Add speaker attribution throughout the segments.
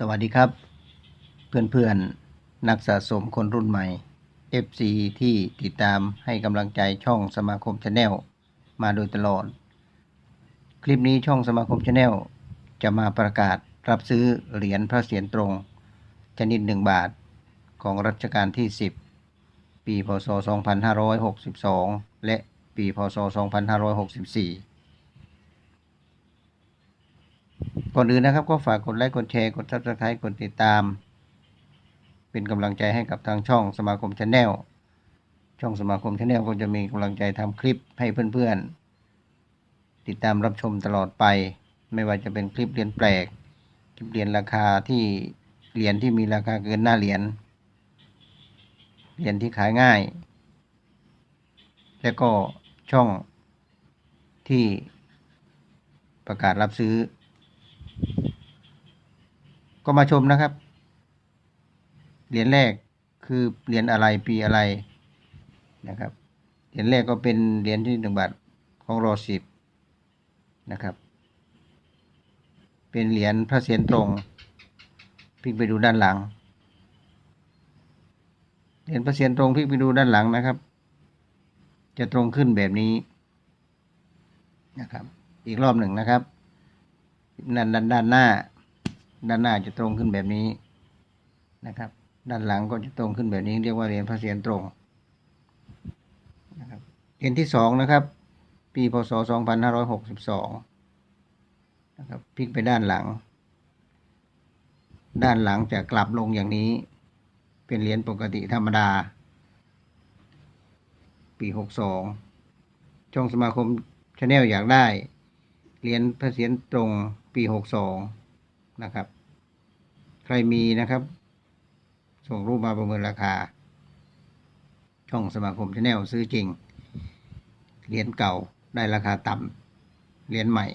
Speaker 1: สวัสดีครับ เพื่อนๆ นักสะสมคนรุ่นใหม่ FC ที่ติดตามให้กำลังใจช่องสมาคมชาแนลมาโดยตลอด คลิปนี้ช่องสมาคมชาแนลจะมาประกาศรับซื้อเหรียญพระเศียรตรง ชนิด 1 บาทของรัชกาลที่ 10 ปีพศ 2562 และปีพศ 2564 ก่อนอื่นนะครับก็ฝากกดไลค์กดแชร์กด subscribe กดติดตาม เป็นกำลังใจให้กับทางช่องสมาคมชาแนลช่องสมาคมชาแนลก็จะมีกำลังใจทำคลิปให้เพื่อนๆ ติดตามรับชมตลอดไป ไม่ว่าจะเป็นคลิปเรียนแปลก คลิปเรียนราคาที่เหรียญที่มีราคาเกินหน้าเหรียญเหรียญที่ขายง่าย และก็ช่องที่ประกาศรับซื้อ ก็มาชมนะครับ เหรียญแรกคือเหรียญอะไรปีอะไรนะครับ เหรียญแรกก็เป็นเหรียญที่หนึ่งบาทของรอสิบนะครับ เป็นเหรียญพระเศียรตรงพิกไปดูด้านหลัง เหรียญพระเศียรตรงพิกไปดูด้านหลังนะครับ จะตรงขึ้นแบบนี้นะครับ อีกรอบหนึ่งนะครับ ด้านด้านด้านหน้า ด้านหน้าจะตรงขึ้นแบบนี้นะครับ ด้านหลังก็จะตรงขึ้นแบบนี้ เรียกว่าเหรียญพระเศียรตรงนะครับเหรียญที่สองนะครับ ปีพศ2562นะครับพลิกไปด้านหลัง ด้านหลังจะกลับลงอย่างนี้ เป็นเหรียญปกติธรรมดา ปี62ช่องสมาคมชาแนลอยากได้เหรียญพระเศียรตรง ปี62นะครับ ใครมีนะครับ ส่งรูปมาประเมินราคา ช่องสมาคมชาแนลซื้อจริง เหรียญเก่าได้ราคาต่ำเหรียญใหม่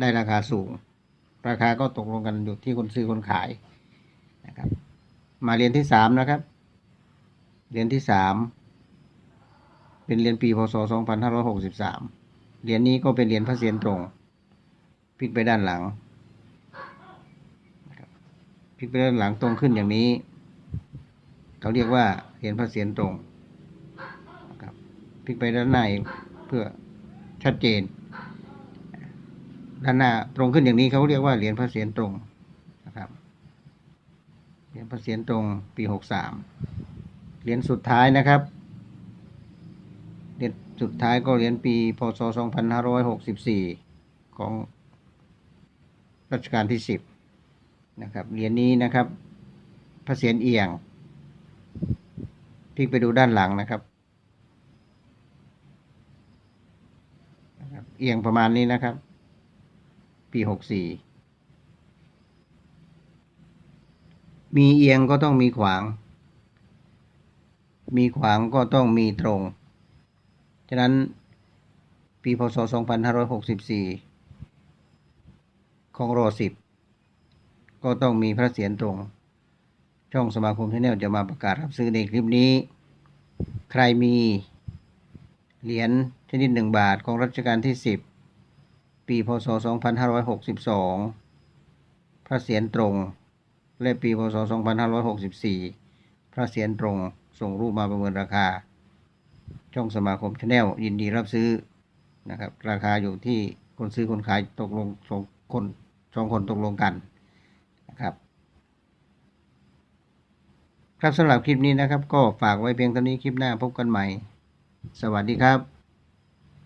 Speaker 1: ได้ราคาสูง ราคาก็ตกลงกันอยู่ที่คนซื้อคนขายนะครับ มาเหรียญที่สามนะครับ เหรียญที่สามเป็นเหรียญปีพศ 2563 เหรียญนี้ก็เป็นเหรียญพระเศียรตรง พลิกไปด้านหลังนะครับพลิกไปด้านหลังตรงขึ้นอย่างนี้ เขาเรียกว่าเหรียญพระเศียรตรงนะครับพลิกไปด้านหน้าเพื่อชัดเจน ด้านหน้าตรงขึ้นอย่างนี้เขาเรียกว่าเหรียญพระเศียรตรงนะครับเหรียญพระเศียรตรงปี63เหรียญสุดท้ายนะครับเหรียญสุดท้ายก็เหรียญปีพศ 2564 ของ รัชกาลที่10นะครับเหรียญนี้นะครับพระเศียรเอียงพลิกไปดูด้านหลังนะครับ เอียงประมาณนี้นะครับ ปี64มีเอียงก็ต้องมีขวาง มีขวางก็ต้องมีตรง ฉะนั้นปีพศ 2564 ของรอสิบก็ต้องมีพระเศียรตรง ช่องสมาคมชาแนลจะมาประกาศรับซื้อในคลิปนี้ ใครมีเหรียญชนิดหนึ่งบาทของรัชกาลที่ 10 ปีพศ 2562 พระเศียรตรง และปีพศ 2564 พระเศียรตรงส่งรูปมาประเมินราคา ช่องสมาคมชาแนลยินดีรับซื้อนะครับราคาอยู่ที่คนซื้อคนขายตกลงสองคน สองคนตกลงกันนะครับครับสำหรับคลิปนี้นะครับ ก็ฝากไว้เพียงเท่านี้คลิปหน้าพบกันใหม่ สวัสดีครับ